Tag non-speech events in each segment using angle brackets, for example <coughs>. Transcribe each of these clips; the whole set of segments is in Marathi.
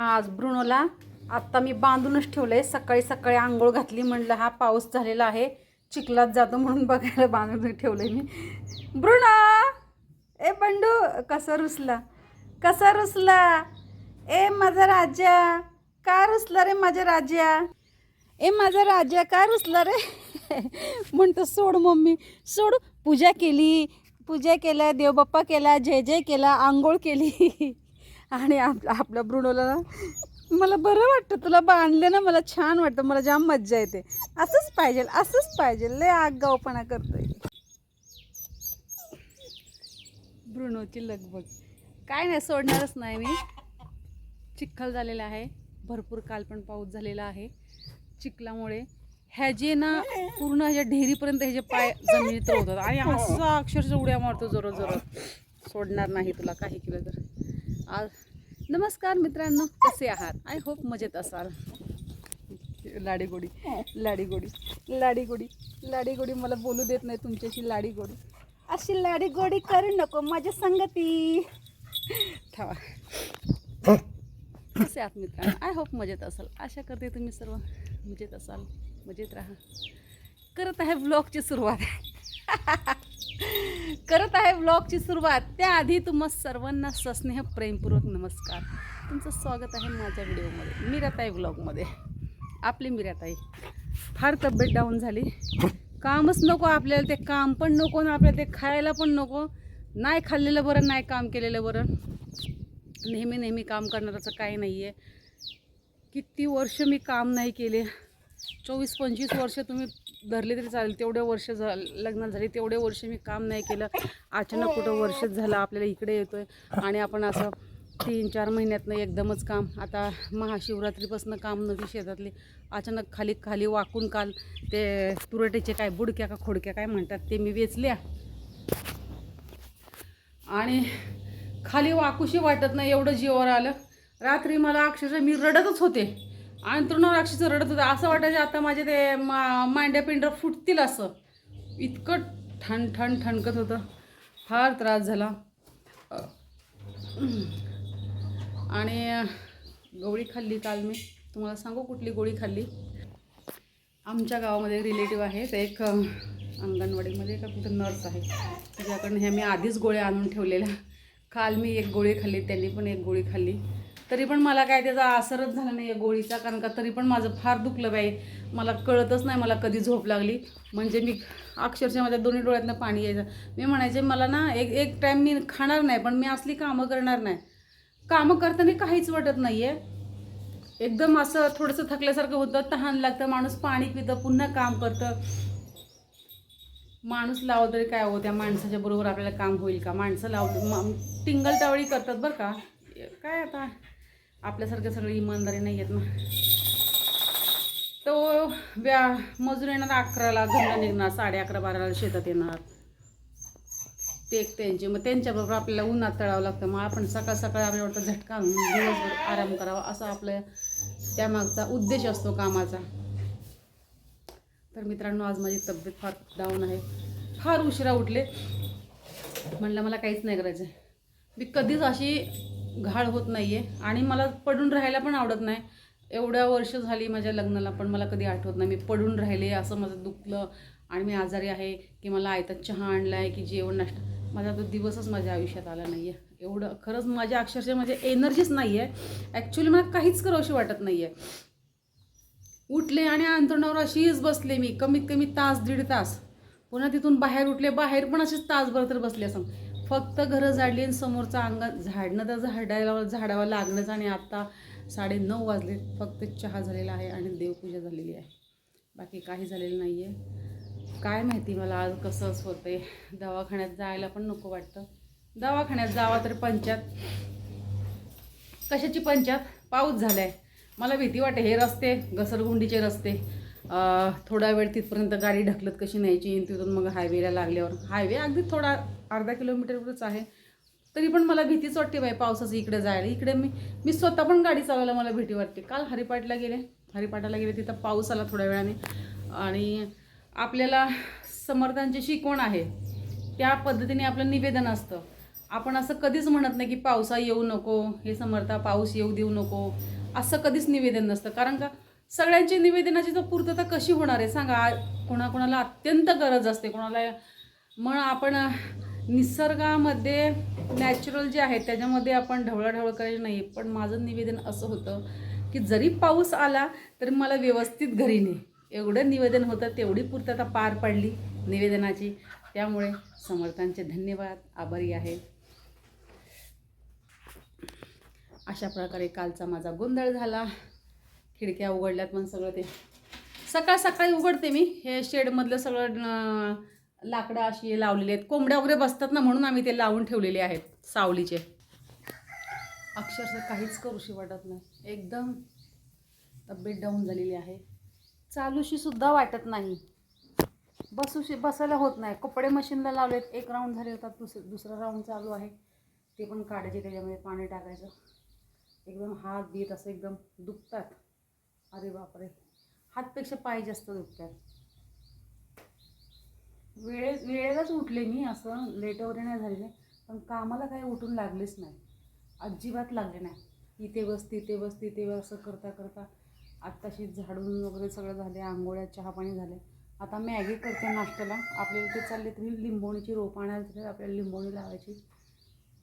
आज ब्रुनोला आत्ता मी बांधूनच ठेवलं आहे सकाळी सकाळी आंघोळ घातली म्हणलं हा पाऊस झालेला आहे. चिखलात जातो म्हणून बघायला बांधून ठेवलंय मी. ब्रुणा ए बंडू कसा रुसला? कसा रुसला? ए माझा राजा! का रुसला रे माझ्या राजा? ए माझा राजा का रुसला रे? <laughs> म्हणतो सोड मम्मी सोड. पूजा केली. पूजा केल्या देवबाप्पा केला जय जय केला आंघोळ केली. <laughs> आणि आपलं आपल्या ब्रुणोला ना मला बरं वाटतं तुला बांधलं ना मला छान वाटतं मला जाम मज्जा येते. असंच पाहिजे असंच पाहिजे लय आगगावपणा करतोय. ब्रुणोची लगबग. काय नाही सोडणारच नाही मी. चिखल झालेला आहे. भरपूर काल पण पाऊस झालेला आहे चिखलामुळे. ह्याचे ना पूर्ण ह्याच्या ढेरीपर्यंत ह्याचे पाय जमिनीत होतात आणि असा अक्षरशः उड्या मारतो जोरात जोरात. सोडणार नाही तुला काही केलं तर आज नमस्कार मित्रांनो कसे आहात? आय होप मजेत असाल. लाडीगोडी लाडीगोडी लाडीगोडी लाडीगोडी मला बोलू देत नाही तुमच्याशी लाडीगोडी. अशी लाडीगोडी करू नको माझ्या संगती. ठेवा. कसे आहात मित्रांनो? आय होप मजेत असाल. आशा करते तुम्ही सर्व मजेत असाल मजेत राहा. करत आहे ब्लॉगची सुरुवात. <laughs> करत आहे ब्लॉगची सुरुवात. त्याआधी तुम्हा सर्वांना सस्नेह प्रेमपूर्वक नमस्कार. तुमचं स्वागत आहे माझ्या व्हिडिओमध्ये मीराताई ब्लॉगमध्ये. आपली मीराताई. फार तब्येत डाऊन झाली. कामच नको आपल्याला ते काम पण नको ना आपल्याला ते खायला पण नको. नाही खाल्लेलं बरं नाही काम केलेलं बरं. नेहमी नेहमी काम करणाराचं काही नाही आहे किती वर्ष मी काम नाही केले. चोवीस पंचवीस वर्ष तुम्ही धरले तरी चालेल. तेवढे वर्ष झा लग्न झाले तेवढे वर्ष मी काम नाही केलं. अचानक कुठं वर्षच झालं आपल्याला इकडे येतो आहे आणि आपण असं तीन चार महिन्यातनं एकदमच काम. आता महाशिवरात्रीपासून काम नव्हती शेतातली. अचानक खाली खाली वाकून काल ते तुरटेचे काय बुडक्या का खोडक्या काय म्हणतात ते मी वेचल्या. आणि खाली वाकूशी वाटत नाही एवढं जीवावर आलं. रात्री मला अक्षरशः मी रडतच होते. अंतरुणावर अक्षरशः रडत होतं. असं वाटायचं आता माझे ते मा मांड्या पिंड्या फुटतील असं. इतकं ठण ठण ठणकत होतं. फार त्रास झाला. आणि गोळी खाल्ली काल मी. तुम्हाला सांगू कुठली गोळी खाल्ली? आमच्या गावामध्ये रिलेटिव्ह आहे. ते एक अंगणवाडीमध्ये का कुठं नर्स आहे. तिच्याकडनं ह्या मी आधीच गोळ्या आणून ठेवलेल्या. काल मी एक गोळी खाल्ली त्यांनी पण एक गोळी खाल्ली. तरी पण मला काय त्याचा असरच झाला नाही या गोळीचा कारण का तरी पण माझं फार दुखलं बाई. मला कळतच नाही मला कधी झोप लागली. म्हणजे मी अक्षरशः माझ्या दोन्ही डोळ्यातनं पाणी यायचं. मी म्हणायचे मला ना एक एक टाईम मी खाणार नाही पण मी असली कामं करणार नाही. कामं करताना काहीच वाटत नाही आहे एकदम असं थोडंसं थकल्यासारखं होतं तहान लागतं माणूस पाणी पितं पुन्हा काम करतं. माणूस लावलं तरी काय हो त्या माणसाच्या बरोबर आपल्याला काम होईल का? माणसं लावतं टिंगल टावळी करतात बरं का. काय आता? आपल्यासारखे सगळे इमानदारी नाही आहेत ना. तो व्या मजूर येणार अकराला घरला निघणार साडे अकरा बाराला शेतात येणार. ते एक त्यांचे मग त्यांच्याबरोबर आपल्याला उन्हात तळावं लागतं. मग आपण सकाळ सकाळ आपल्या वाटतं झटका दिवसभर आराम करावा असा आपल्या त्यामागचा उद्देश असतो कामाचा. तर मित्रांनो आज माझी तब्येत फार डाऊन आहे. फार उशिरा उठले. म्हणलं मला काहीच नाही करायचं मी कधीच अशी घाळ होत नाही आहे आणि मला पडून राहायला पण आवडत नाही. एवढ्या वर्ष झाली माझ्या लग्नाला पण मला कधी आठवत नाही. मी पडून राहिले असं माझं दुखलं. आणि मी आजारी आहे की मला आयता चहा आणला आहे की जेवण नाश्ता. माझा तो दिवसच माझ्या आयुष्यात आला नाही आहे एवढं खरंच माझ्या अक्षरशः म्हणजे एनर्जीच नाही आहे ॲक्च्युली मला काहीच करावशी वाटत नाही आहे उठले आणि अंतरणावर अशीच बसले मी. कमीत कमी तास दीड तास. पुन्हा तिथून बाहेर उठले. बाहेर पण असेच तासभर तर बसले असं. फक्त घरं झाडली आणि समोरचा अंगात झाडणं तर झाडायला झाडावं लागणंच आणि आत्ता साडे नऊ वाजले फक्त चहा झालेला आहे आणि देवपूजा झालेली आहे. बाकी काही झालेलं नाही आहे काय माहिती मला आज कसंच होतंय. दवाखान्यात जायला पण नको वाटतं. दवाखान्यात जावा तर पंचायत कशाची पंचायत पाऊस झाला आहे मला भीती वाटते. हे रस्ते घसरगुंडीचे रस्ते. थोडा वेळ तिथपर्यंत गाडी ढकलत कशी न्यायची? तिथून मग हायवेला लागल्यावर. हायवे अगदी थोडा अर्धा किलोमीटरवरच आहे. तरी पण मला भीतीच वाटते बाई पावसाचं इकडे जायला. इकडे मी मी स्वतः पण गाडी चालवायला मला भीती वाटते. काल हरिपाटला गेले. हरिपाटाला गेले तिथं पाऊस आला थोड्या वेळाने. आणि आपल्याला समर्थांची शिकवण आहे. त्या पद्धतीने आपलं निवेदन असतं. आपण असं कधीच म्हणत नाही की पावसा येऊ नको हे समर्था पाऊस येऊ देऊ नको. असं कधीच निवेदन नसतं. कारण का सगळ्यांची निवेदनाची तर पूर्तता कशी होणार आहे? सांगा. कोणाकोणाला अत्यंत गरज असते. कोणाला मग आपण निसर्गामध्ये नॅचरल जे आहे त्याच्यामध्ये आपण ढवळाढवळ करायची नाही. पण माझं निवेदन असं होतं की जरी पाऊस आला तरी मला व्यवस्थित घरी ने. एवढं निवेदन होतं तेवढी पूर्तता पार पडली निवेदनाची. त्यामुळे समर्थांचे धन्यवाद. आभारी आहे. अशा प्रकारे कालचा माझा गोंधळ झाला. खिडक्या उघडल्यात पण सगळं ते. सकाळ सकाळी उघडते मी. हे शेडमधलं सगळं लाकडं अशी लावलेली आहेत. कोंबड्या वगैरे बसतात ना म्हणून आम्ही ते लावून ठेवलेले आहेत सावलीचे. अक्षरशः काहीच करूशी वाटत नाही. एकदम तब्येत डाऊन झालेली आहे. चालूशी सुद्धा वाटत नाही. बसूशी बसायला होत नाही. कपडे मशीनला लावलेत. एक राऊंड झाले होतात दुस दुसरा राऊंड चालू आहे. ते पण काढायचे त्याच्यामध्ये पाणी टाकायचं. एकदम हात बीत असं एकदम दुखतात. अरे बापरे. हातपेक्षा पाय जास्त दुखतात. वेळे वेळेलाच उठले मी असं लेट वगैरे नाही झालेले. पण कामाला काही उठून लागलेच नाही. अजिबात लागले नाही. इथे बस तिथे बस तिथे बस असं करता करता आत्ताशी झाडून वगैरे सगळं झाले आंघोळ्या चहा पाणी झाले. आता मॅगी करते नाश्त्याला. आपल्याला ते चालले तरी लिंबोणीची रोपं आणायला आपल्याला लिंबोणी लावायची.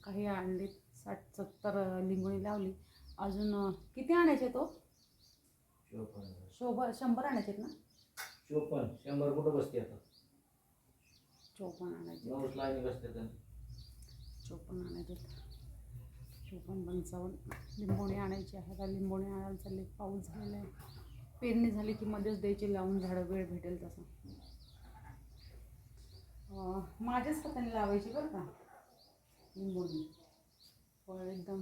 काही आणलीत साठ सत्तर लिंबोणी लावली. अजून किती आणायचे तो चोपन्न. शोभा शंभर आणायचे ना? चोपन्न. शंभर कुठं बसते आता? चोपन्न आणायचे चोपन्न आणायचे चोपन्न पंचावन्न. लिंबोणी आणायची आहे. आता लिंबोणी आणायला चालले पाऊस झालेला आहे. पेरणी झाली की मध्येच द्यायची लावून झाडं वेळ भेटेल तसं. माझ्याच हाताने लावायची बरं का? लिंबोणी. पण एकदम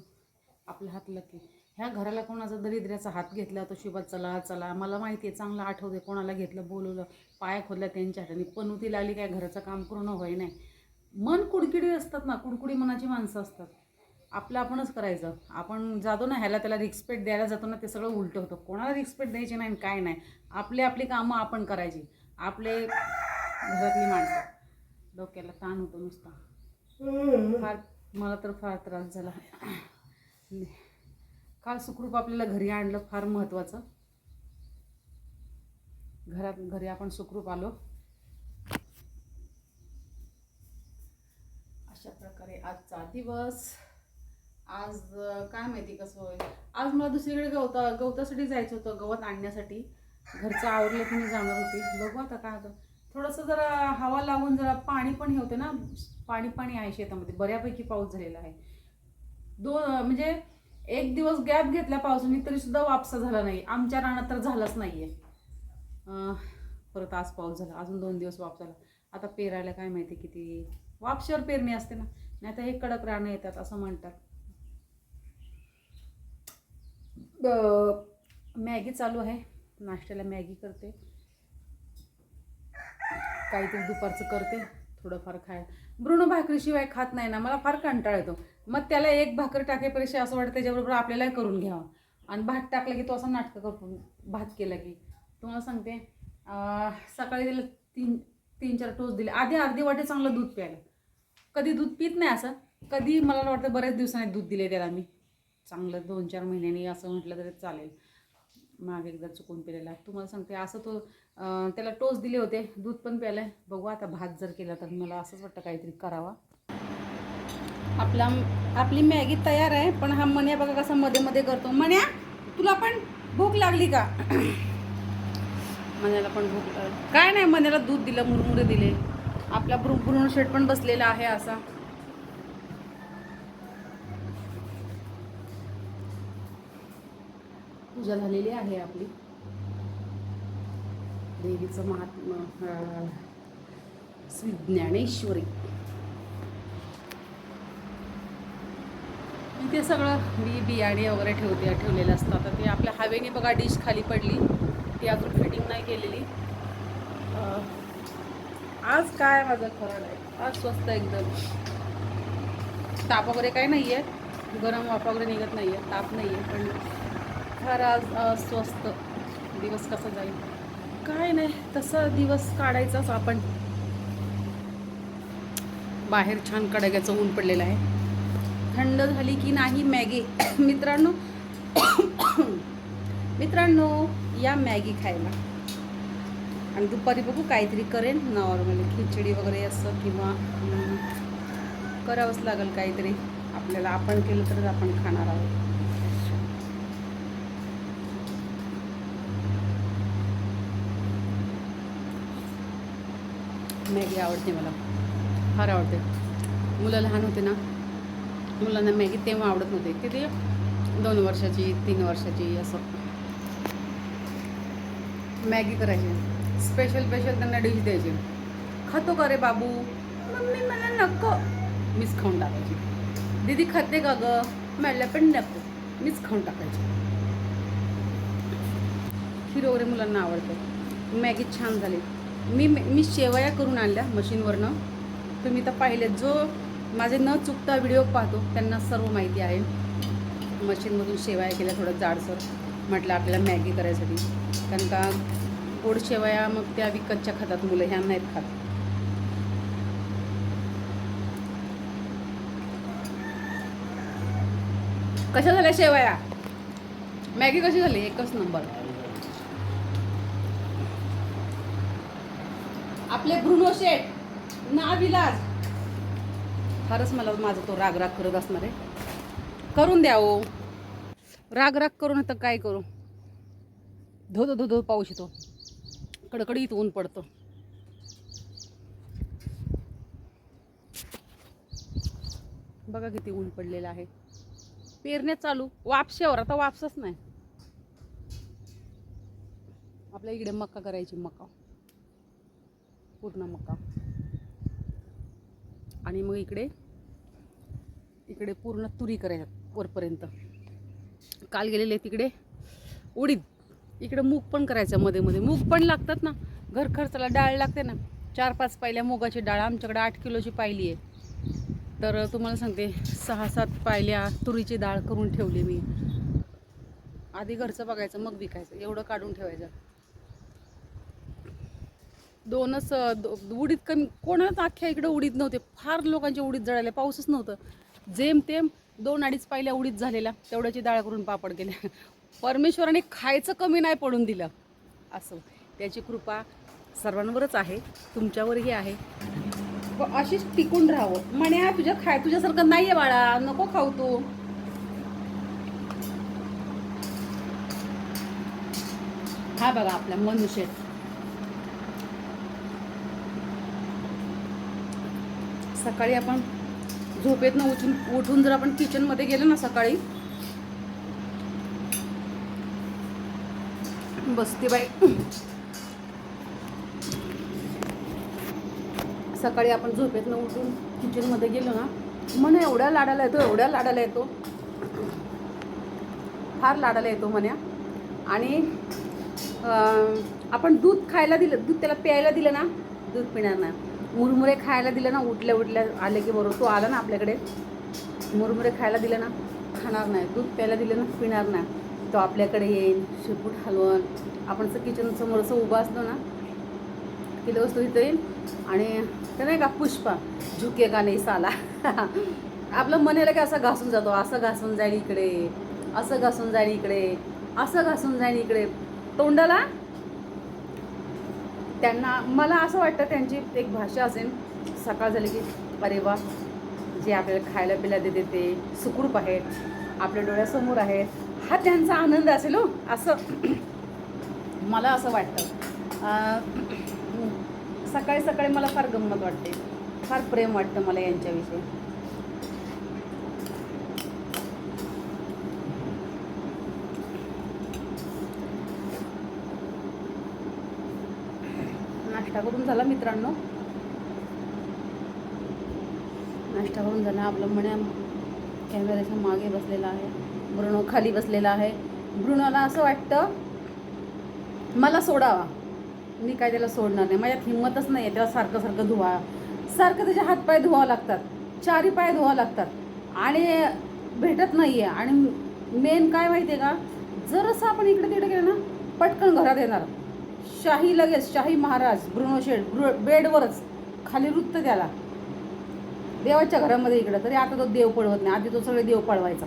आपल्या हातला की ह्या घराला कोणाचा दरिद्र्याचा हात घेतला तो शिवात चला चला. मला माहिती आहे चांगलं आठवते कोणाला घेतलं बोलवलं. पाया खोदल्या त्यांच्या हाताने. पनुती लागली काय घराचं काम करून होय नाही मन कुडकिडी असतात ना कुडकुडी मनाची माणसं असतात. आपलं आपणच करायचं. आपण जातो ना ह्याला त्याला रिस्पेक्ट द्यायला जातो ना ते सगळं उलटं होतं. कोणाला रिस्पेक्ट द्यायची नाही काय नाही. आपली आपली कामं आपण करायची. आपले घरातली माणसं. डोक्याला ताण होतो नुसता. फार मला तर फार त्रास झाला. काल सुखरूप आपल्याला घरी आणलं फार महत्त्वाचं घरात घरी आपण सुखरूप आलो. अशा प्रकारे आजचा दिवस. आज काय माहिती कसं होईल? आज मला दुसरीकडे गवता गवतासाठी जायचं होतं गवत आणण्यासाठी. घरचं आवरलं की मी जाणार होती. बघू आता काय होतं. थोडंसं जरा हवा लागून जरा पाणी पण हे होते ना. पाणी पाणी आहे शेतामध्ये. बऱ्यापैकी पाऊस झालेला आहे. दोन म्हणजे एक दिवस गॅप घेतला पावसाने तरी सुद्धा वापसा झाला नाही. आमच्या रानात तर झालाच नाहीये. अं, परत आज पाऊस झाला. अजून दोन दिवस वाप झाला. आता पेरायला काय माहिती किती? वापशावर पेरणी असते ना. नाही तर हे कडक रानं येतात असं म्हणतात. मॅगी चालू आहे. नाश्त्याला मॅगी करते. काहीतरी दुपारचं करते. थोडंफार खाय ब्रुणो भाकरीशिवाय खात नाही ना. मला फार कंटाळा येतो. मग त्याला एक भाकर टाकेपेक्षा असं वाटतं त्याच्याबरोबर आपल्यालाही करून घ्यावं. आणि भात टाकला की तो असं नाटकं करतो भात केला की. तुम्हाला सांगते सकाळी त्याला तीन तीन चार टोस दिले. आधी अर्धी वाटे चांगलं दूध प्यायला. कधी दूध पित नाही असं. कधी मला वाटतं बऱ्याच दिवसांनी दूध दिले त्याला मी. चांगलं दोन चार महिन्यांनी असं म्हटलं तरी चालेल. मागे एकदा चुकून पिलेला. तुम्हाला सांगते असं तो त्याला टोस दिले होते. दूध पण प्यायलं बघू आता भात जर केला तर मला असंच वाटतं काहीतरी करावा. आपला आपली मॅगी तयार आहे पण हा मण्या बघा कसा मध्ये मध्ये करतो. मण्या तुला पण भूक लागली का? मण्याला पण भूक लागली. काय नाही मण्याला दूध दिलं मुरमुरे दिले. आपला भ्रू भ्रूण शेट पण बसलेला आहे असा. पूजा झालेली आहे आपली. देवीचं महात्मा श्री ज्ञानेश्वरी. ते सगळं मी बियाणे वगैरे ठेवते ठेवलेलं असतं. आता ते आपल्या हवेने बघा डिश खाली पडली. ती अजून फिटिंग नाही केलेली. आज काय माझं खरं नाही. आज स्वस्त एकदम. ताप वगैरे काही नाही आहे गरम वाफा वगैरे निघत नाही आहे ताप नाही आहे पण फार आज अस्वस्थ दिवस कसा जाईल? काय नाही. तसं दिवस काढायचाच आपण. बाहेर छान कडाक्याचं ऊन पडलेलं आहे. थंड झाली की नाही मॅगी? <coughs> मित्रांनो <coughs> मित्रांनो या मॅगी खायला. आणि दुपारी बघू काहीतरी करेन नॉर्मली खिचडी वगैरे असं किंवा करावंच लागेल काहीतरी. आपल्याला आपण केलं तरच आपण खाणार आहोत. मॅगी आवडते मला. फार आवडते. मुलं लहान होते ना. मुलांना मॅगी तेव्हा आवडत नव्हते. किती दोन वर्षाची तीन वर्षाची असं. मॅगी करायची. स्पेशल स्पेशल त्यांना डिश द्यायची. खातो का रे बाबू? मम्मी मला नको. मीच खाऊन टाकायची. दीदी खाते का ग? मला पण नको. मीच खाऊन टाकायची. खीर वगैरे मुलांना आवडतं. मॅगी छान झाली. मी मी शेवया करून आणल्या मशीनवरनं. तुम्ही तर पाहिले जो माझे न चुकता व्हिडिओ पाहतो त्यांना सर्व माहिती आहे. मशीनमधून शेवाया केल्या थोडं जाडसर म्हटलं आपल्याला मॅगी करायसाठी. कारण का गोड शेवया मग त्या विकतच्या खातात मुलं ह्या नाहीत खात. कशा झाल्या शेवया? मॅगी कशी झाली? एकच नंबर. आपले ब्रुनो शेठ ना विलास फारच मला माझा तो राग राग करत असणार आहे. करून द्या ओ राग राग करून तर काय करू? धो धो धो धो पाऊस येतो. कडकडीत ऊन पडतं. बघा किती ऊन पडलेलं आहे. पेरण्या चालू. वापशावर. आता वापसच नाही. आपल्या इकडे मक्का करायची मका. पूर्ण मका. आणि मग इकडे इकडे पूर्ण तुरी करायच्या वरपर्यंत. काल गेलेले तिकडे उडीद. इकडे मूग पण करायचं मध्ये मध्ये. मूग पण लागतात ना. घर खर्चाला डाळ लागते ना. चार पाच पायल्या मुगाची डाळ. आमच्याकडे आठ किलोची पायली आहे. तर तुम्हाला सांगते सहा सात पायल्या तुरीची डाळ करून ठेवली मी. आधी घरचं बघायचं मग विकायचं. एवढं काढून ठेवायचं. दोनच दो- उडीत कमी कोणाच अख्ख्या इकडे उडीत नव्हते. फार लोकांचे उडीद जळाले पाऊसच नव्हतं. जेम तेम दोन अडीच पायल्या उडीद झालेला तेवढ्याची डाळ करून पापड केल्या. परमेश्वराने खायचं कमी नाही पडून दिलं. असं. त्याची कृपा सर्वांवरच आहे तुमच्यावरही आहे. अशीच टिकून राहावं. म्हणे तुझ्या खाय तुझ्यासारखं नाहीये बाळा नको खाऊ तू. हा बघा आपल्या मनुष्य. सकाळी आपण झोपेतनं उठून उठून जर आपण किचनमध्ये गेलो ना सकाळी. बसते बाई. सकाळी आपण झोपेतनं उठून किचनमध्ये गेलो ना मन एवढ्या लाडाला येतो एवढ्या लाडाला येतो. फार लाडाला येतो म्हण्या. आणि आपण दूध खायला दिलं दूध त्याला प्यायला दिलं ना दूध पिणार ना मुरमुरे खायला दिलं ना उठल्या उठल्या आले की बरोबर तो आला ना आपल्याकडे. मुरमुरे खायला दिलं ना खाणार नाही. दूध प्यायला दिलं ना पिणार नाही. तो आपल्याकडे येईल शेपूट हलवण. आपण असं किचन समोर असं उभा असलो ना की वस्तू इथं येईल आणि ते नाही का पुष्पा झुके का नाही साला. <laughs> आपलं मनाला की असं घासून जातो असं घासून जाईल इकडे असं घासून जाईल इकडे असं घासून जाईल इकडे. तोंडाला त्यांना मला असं वाटतं त्यांची एक भाषा असेल. सकाळ झाली की अरे वा जे आपल्याला खायला पिला देते ते सुखरूप आहेत आपल्या डोळ्यासमोर आहेत हा त्यांचा आनंद असेल हो असं. मला असं वाटतं. सकाळी सकाळी मला फार गंमत वाटते. फार प्रेम वाटतं मला यांच्याविषयी. नाश्ता करून झाला मित्रांनो. नाश्ता करून झाला आपलं म्हणे कॅमेऱ्याच्या मागे बसलेला आहे. ब्रुणो खाली बसलेला आहे. ब्रुणोला असं वाटतं मला सोडावा. मी काय त्याला सोडणार नाही. माझ्यात हिंमतच नाही आहे त्याला सारखं सारखं धुवा. सारखं त्याचे हातपाय धुवावं लागतात. चारी पाय धुवावं लागतात. आणि भेटत नाही आहे आणि मेन काय माहिती आहे का? जरसं आपण इकडे तिकडे गेलं ना पटकन घरात येणार. शाही लगेच शाही महाराज ब्रुनो शेड ब्रु बेडवरच खाली रुत्त त्याला. देवाच्या घरामध्ये इकडं तरी आता तो देव पळवत नाही आधी तो सगळे देव पळवायचा.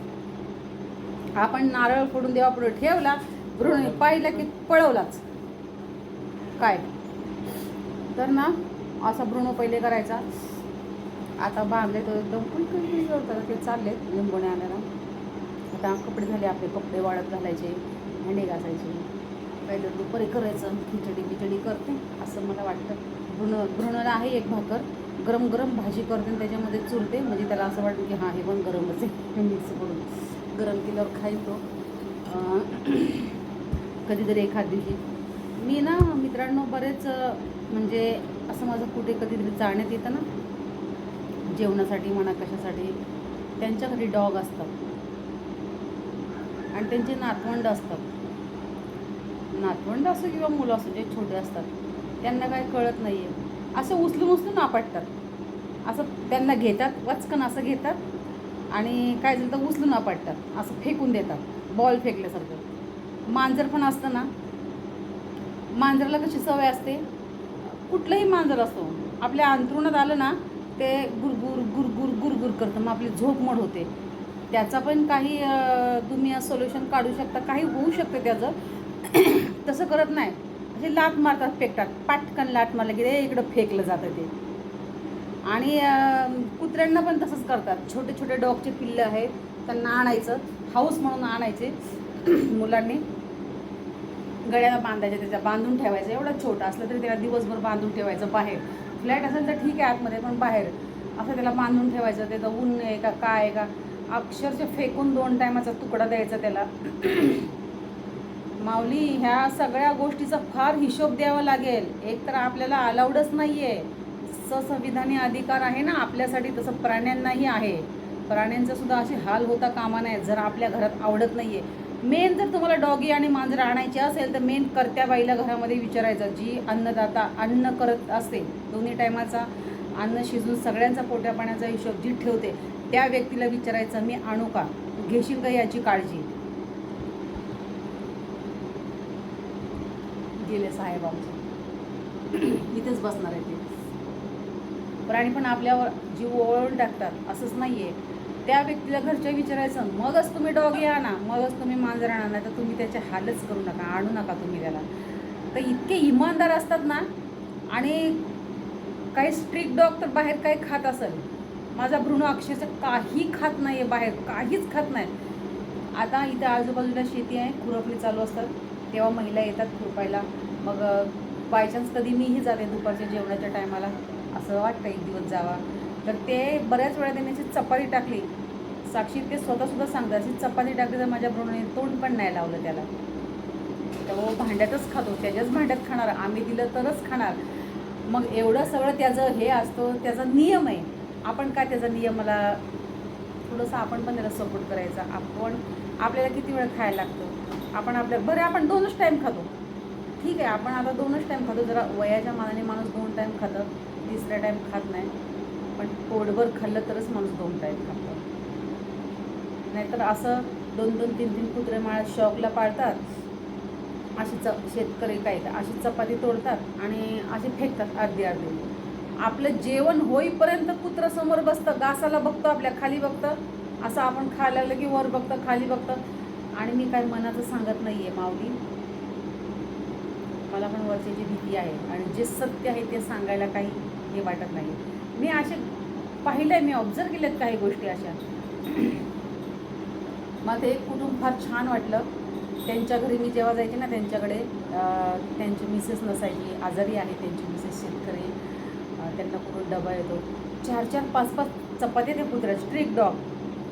आपण नारळ फोडून देवापुढे ठेवला भ्रूण पाहिलं की पळवलाच. काय? तर ना असा भ्रूण पहिले करायचा. आता बांधले तो एकदम कुणकुण होता ते चालले लिंबोणे आणायला. आता कपडे झाले आपले कपडे वाळत घालायचे भांडे घासायचे. पहिलं दुपारी करायचं खिचडी बिचडी करते असं मला वाटतं. भ्रुण भ्रुणाला आहे एक भाकर. गरम गरम भाजी करते आणि त्याच्यामध्ये चुरते. म्हणजे त्याला असं वाटतं की हां हे पण गरमच आहे. मिक्स करून. गरम केल्यावर खायचो. कधीतरी एखाद दिवशी. मी ना मित्रांनो बरेच म्हणजे असं माझं कुठे कधीतरी जाण्यात येतं ना. जेवणासाठी म्हणा कशासाठी. त्यांच्या घरी डॉग असतात. आणि त्यांचे नातवंड असतात. नातवंड असो किंवा मुलं असो जे छोटे असतात त्यांना काय कळत नाही आहे असं उचलून उचलून आपटतात. असं त्यांना घेतात वचकन असं घेतात आणि काय झालं तर उचलून आपटतात. असं फेकून देतात. बॉल फेकल्यासारखं. मांजर पण असतं ना. मांजराला कशी सवय असते? कुठलंही मांजर असो आपल्या अंतरुणात आलं ना ते गुरगुर गुरगुर गुरगुर करतं. मग आपली झोप मोड होते. त्याचा पण काही तुम्ही सोल्युशन काढू शकता. काही होऊ शकतं त्याचं. तसं करत नाही. असे लाट मारतात फेकतात. पाटकन लाट मारलं की ते इकडं फेकलं जातं ते. आणि कुत्र्यांना पण तसंच करतात. छोटे छोटे डॉगचे पिल्लं आहेत त्यांना आणायचं. हाऊस म्हणून आणायचे. <clears throat> मुलांनी गळ्याला बांधायचे त्याच्या बांधून ठेवायचं. एवढं छोटा असलं तरी त्याला दिवसभर बांधून ठेवायचं बाहेर. फ्लॅट असेल तर ठीक आहे आतमध्ये पण बाहेर. असं त्याला बांधून ठेवायचं. त्याचं ऊन आहे का काय आहे का? अक्षरशः फेकून दोन टायमाचा तुकडा द्यायचा त्याला. <clears throat> माऊली ह्या सगळ्या गोष्टीचा फार हिशोब द्यावा लागेल. एक तर आपल्याला अलाउडच नाही आहे ससंविधानी अधिकार आहे ना आपल्यासाठी तसं प्राण्यांनाही आहे. प्राण्यांचा सुद्धा असे हाल होता कामा नाही जर आपल्या घरात आवडत नाही आहे मेन जर तुम्हाला डॉगी आणि मांजर आणायची असेल तर मेन करत्या बाईला घरामध्ये विचारायचं. जी अन्नदाता अन्न करत असते दोन्ही टायमाचा अन्न शिजून सगळ्यांचा पोट्या पाण्याचा हिशोब जी ठेवते त्या व्यक्तीला विचारायचं मी आणू का? घेशील का याची काळजी? गेले साहेब आमचे. इथेच बसणार आहे ते. प्राणी पण आपल्यावर जीव ओळून टाकतात असंच नाही आहे त्या व्यक्तीला घरच्या विचारायचं मगच तुम्ही डॉगी आणा मगच तुम्ही मांजर आणा नाही तर तुम्ही त्याचे हालच करू नका आणू नका तुम्ही त्याला. तर इतके इमानदार असतात ना आणि काही स्ट्रिक्ट डॉग तर बाहेर काही खात असेल. माझा भ्रूण अक्षरशः काही खात नाही आहे बाहेर काहीच खात नाही. आता इथं आजूबाजूला शेती आहे खुरपणी चालू असतात. तेव्हा महिला येतात खुरपायला मग बायचान्स कधी मीही जाते दुपारच्या जेवणाच्या टायमाला. असं वाटतं एक दिवस जावा. तर ते बऱ्याच वेळा त्यांनी अशी चपाती टाकली. साक्षी ते स्वतःसुद्धा सांगतात अशी चपाती टाकली तर माझ्या भ्रूणाने तोंड पण नाही लावलं त्याला. तो भांड्यातच खातो त्याच्याच भांड्यात खाणार आम्ही दिलं तरच खाणार. मग एवढं सगळं त्याचं हे असतो त्याचा नियम आहे. आपण काय त्याचा नियमाला थोडंसं आपण पण त्याला सपोर्ट करायचा. आपण आपल्याला किती वेळ खायला लागतो? आपण आपल्या बरं आपण दोनच टाईम खातो. ठीक आहे आपण आता दोनच टाईम खातो. जरा वयाच्या मानाने माणूस दोन टाईम खातं तिसऱ्या टाईम खात नाही. पण पोटभर खाल्लं तरच माणूस दोन टाईम खातो. नाहीतर असं दोन दोन तीन तीन कुत्रे माळ्यात शॉकला पाळतात. अशी च शेतकरी काय तर अशी चपाती तोडतात आणि अशी फेकतात अर्धी अर्धी. आपलं जेवण होईपर्यंत कुत्र समोर बसतं गासाला बघतो आपल्या खाली बघतं. असं आपण खायला की वर बघतं खाली बघतं. आणि मी काय मनाचं सांगत नाही आहे माऊली. मला पण वरच्याची भीती आहे आणि जे सत्य आहे ते सांगायला काही हे वाटत नाही. मी असे पाहिलं आहे मी ऑब्झर्व केल्यात काही गोष्टी अशा. मला ते कुटुंब फार छान वाटलं. त्यांच्या घरी मी जेव्हा जायचे ना त्यांच्याकडे त्यांची मिसेस नसायची आजारी आहे त्यांची मिसेस शेतकरी. त्यांना कुठून डबा येतो? चार चार पाच पाच चपात्या त्या कुत्र्या स्ट्रिक डॉग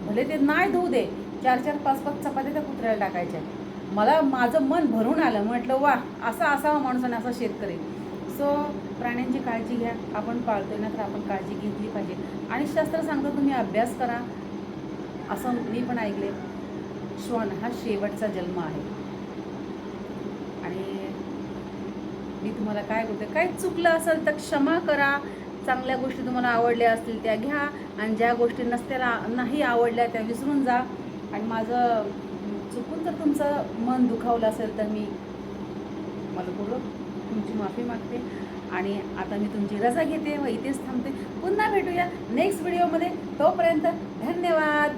भले ते नाही धुऊ दे चार चार पाच पाच चपात्या त्या कुत्र्याला टाकायच्या. मला माझं मन भरून आलं. म्हटलं वा असा असावा माणूस आणि असा शेतकरी. सो प्राण्यांची काळजी घ्या. आपण पाळतोय ना तर आपण काळजी घेतली पाहिजे. आणि शास्त्र सांगतं तुम्ही अभ्यास करा. असं मी पण ऐकले श्वान हा शेवटचा जन्म आहे आणि मी तुम्हाला काय बोलते? काय चुकलं असेल तर क्षमा करा. चांगल्या गोष्टी तुम्हाला आवडल्या असतील त्या घ्या. आणि ज्या गोष्टी नसत्याला नाही आवडल्या त्या विसरून जा. आणि माझं चुकून जर तुमचं मन दुखावलं असेल तर मी मला बोलू तुमची माफी मागते. आणि आता मी तुमची रजा घेते व इथेच थांबते. पुन्हा भेटूया नेक्स्ट व्हिडिओमध्ये तोपर्यंत धन्यवाद.